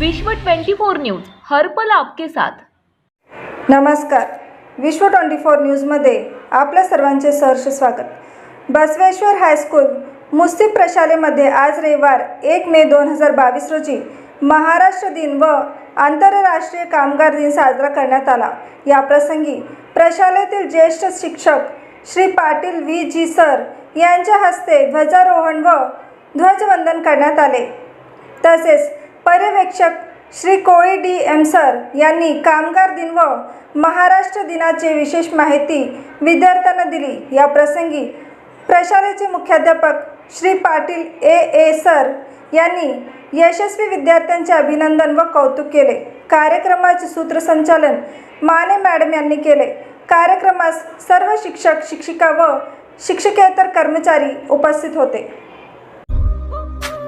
विश्व 24 न्यूज हर्पल आपके साथ. नमस्कार. विश्व ट्वेंटी फोर न्यूजमध्ये आपल्या सर्वांचे सहर्ष स्वागत. बसवेश्वर हायस्कूल मुस्लिम प्रशालेमध्ये आज रविवार एक मे दोन हजार बावीस रोजी महाराष्ट्र दिन व आंतरराष्ट्रीय कामगार दिन साजरा करण्यात आला. या प्रसंगी प्रशालेतील ज्येष्ठ शिक्षक Shri Patil V. G. Sir यांच्या हस्ते ध्वजारोहण व ध्वजवंदन करण्यात आले. तसेच पर्यवेक्षक Shri Koli D M sir यांनी कामगार दिन व महाराष्ट्र दिनाची विशेष माहिती विद्यार्थ्यांना दिली. या प्रसंगी प्रशालेचे मुख्याध्यापक Shri Patil A A sir यांनी यशस्वी विद्यार्थ्यांचे अभिनंदन व कौतुक केले. कार्यक्रमाचे सूत्रसंचालन माने मॅडम यांनी केले. कार्यक्रमास सर्व शिक्षक शिक्षिका व शिक्षकेतर कर्मचारी उपस्थित होते.